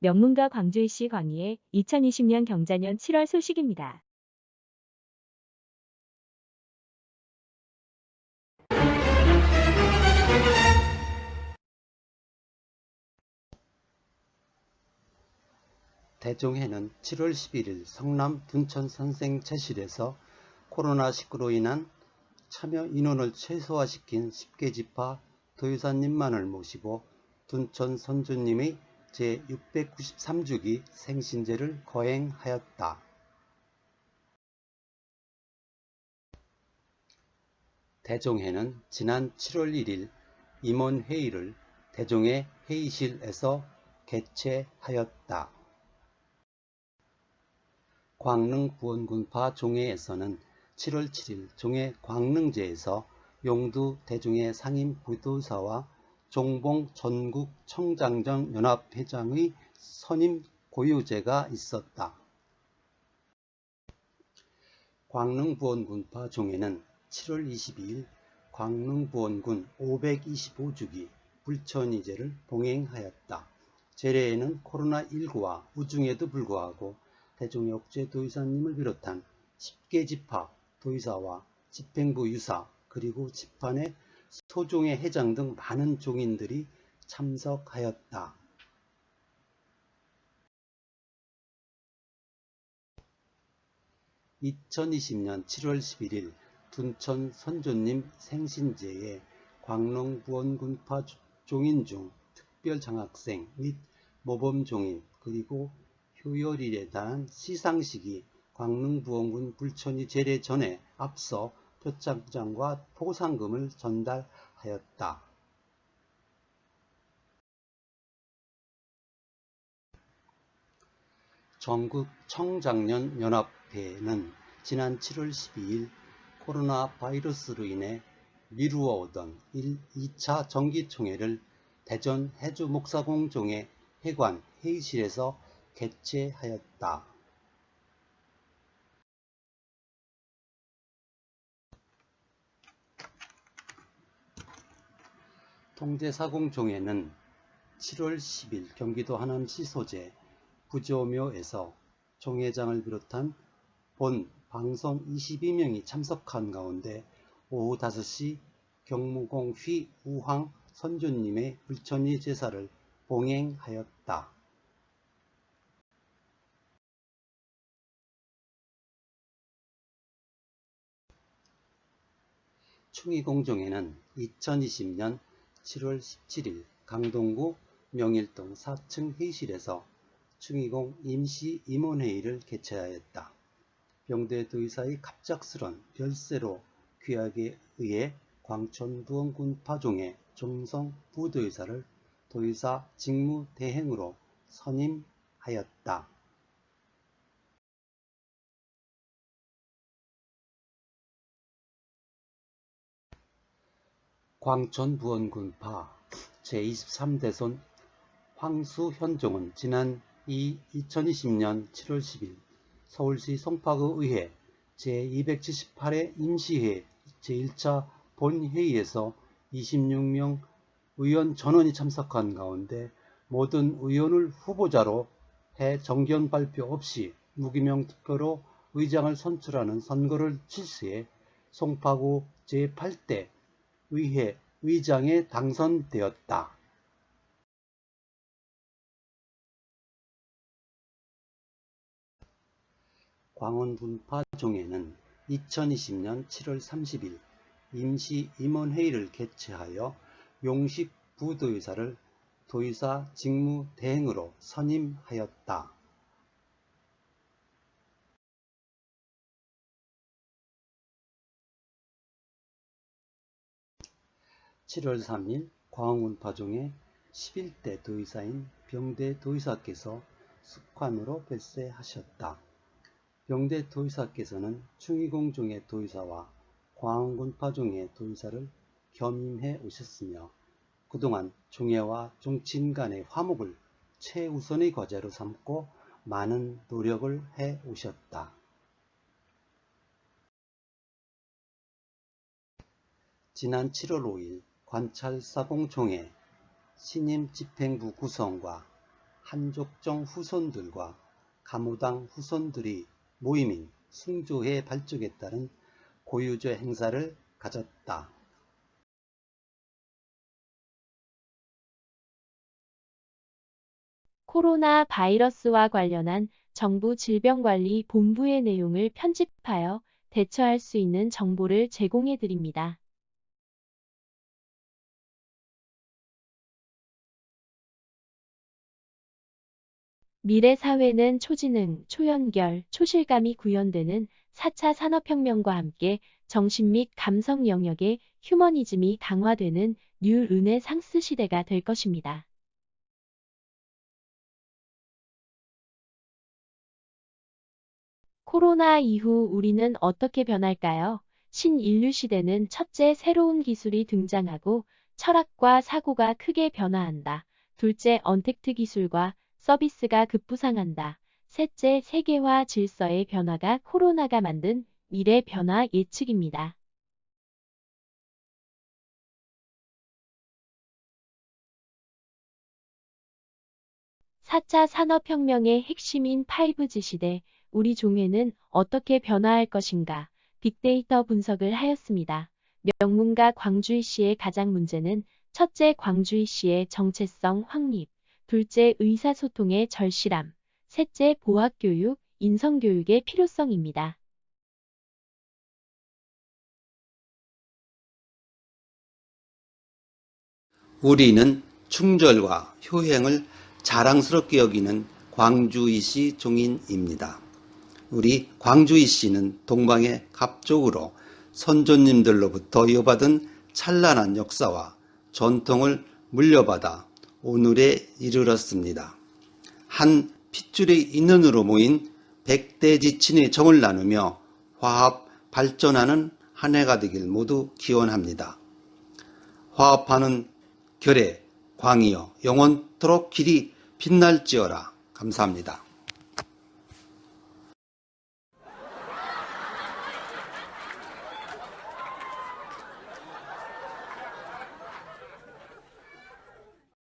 명문가 광주이씨 광희의 2020년 경자년 7월 소식입니다. 대종회는 7월 11일 성남 둔천 선생체실에서 코로나19로 인한 참여 인원을 최소화시킨 10개 지파 도유사님만을 모시고 둔천 선주님의 제693주기 생신제를 거행하였다. 대종회는 지난 7월 1일 임원회의를 대종회 회의실에서 개최하였다. 광릉 부원군파 종회에서는 7월 7일 종회 광릉제에서 용두 대종회 상임 부도사와 종봉 전국 청장정 연합회장의 선임 고유제가 있었다. 광릉부원군파 종회는 7월 22일 광릉부원군 525주기 불천이제를 봉행하였다. 제례에는 코로나19와 우중에도 불구하고 옥제 도의사님을 비롯한 10개 지파 도의사와 집행부 유사 그리고 집안의 소종의 회장 등 많은 종인들이 참석하였다. (2020년 7월 11일) 둔천 선조님 생신제에 광릉 부원군파 종인 중 특별장학생 및 모범종인 그리고 효열일에 대한 시상식이 광릉 부원군 불천이 제례 전에 앞서 표창장과 포상금을 전달하였다. 전국 청장년 연합회는 지난 7월 12일 코로나 바이러스로 인해 미루어오던 1, 2차 정기총회를 대전 해주 목사공종의 회관 회의실에서 개최하였다. 통제사공종회는 7월 10일 경기도 하남시 소재 부조묘에서 종회장을 비롯한 본 방송 22명이 참석한 가운데 오후 5시 경무공 휘 우황 선조님의 불천이 제사를 봉행하였다. 충의공종회는 2020년 7월 17일 강동구 명일동 4층 회의실에서 충의공 임시 임원회의를 개최하였다. 병대 도의사의 갑작스런 별세로 귀하게 의해 광천부원군 파종의 종성 부도의사를 도의사 직무 대행으로 선임하였다. 광천부원군파 제23대손 황수현종은 지난 2020년 7월 10일 서울시 송파구 의회 제278회 임시회 제1차 본회의에서 26명 의원 전원이 참석한 가운데 모든 의원을 후보자로 해 정견 발표 없이 무기명 투표로 의장을 선출하는 선거를 실시해 송파구 제8대 의회 의장에 당선되었다. 광원분파 종회는 2020년 7월 30일 임시 임원회의를 개최하여 용식 부도의사를 도의사 직무 대행으로 선임하였다. 7월 3일 광원파종의 11대 도의사인 병대 도의사께서 숙환으로 별세하셨다. 병대 도의사께서는 충의공종의 도의사와 광원군파종의 도의사를 겸임해 오셨으며 그동안 종회와 종친 간의 화목을 최우선의 과제로 삼고 많은 노력을 해 오셨다. 지난 7월 5일 관찰사공총회 신임 집행부 구성과 한족정 후손들과 가무당 후손들이 모임인 숭조회 발족에 따른 고유제 행사를 가졌다. 코로나 바이러스와 관련한 정부 질병관리 본부의 내용을 편집하여 대처할 수 있는 정보를 제공해 드립니다. 미래 사회는 초지능, 초연결, 초실감이 구현되는 4차 산업혁명과 함께 정신 및 감성 영역의 휴머니즘이 강화되는 뉴 르네 상스 시대가 될 것입니다. 코로나 이후 우리는 어떻게 변할까요? 신인류 시대는 첫째 새로운 기술이 등장하고 철학과 사고가 크게 변화한다. 둘째 언택트 기술과 서비스가 급부상한다. 셋째 세계화 질서의 변화가 코로나가 만든 미래 변화 예측입니다. 사차 산업혁명의 핵심인 5G 시대, 우리 종회는 어떻게 변화할 것인가 빅데이터 분석을 하였습니다. 명문가 광주이 씨의 가장 문제는 첫째 광주이 씨의 정체성 확립, 둘째 의사소통의 절실함, 셋째 보학교육, 인성교육의 필요성입니다. 우리는 충절과 효행을 자랑스럽게 여기는 광주이시 종인입니다. 우리 광주이시는 동방의 갑족으로 선조님들로부터 이어받은 찬란한 역사와 전통을 물려받아 오늘에 이르렀습니다. 한 핏줄의 인연으로 모인 백대 지친의 정을 나누며 화합 발전하는 한 해가 되길 모두 기원합니다. 화합하는 결의 광이여 영원토록 길이 빛날지어라. 감사합니다.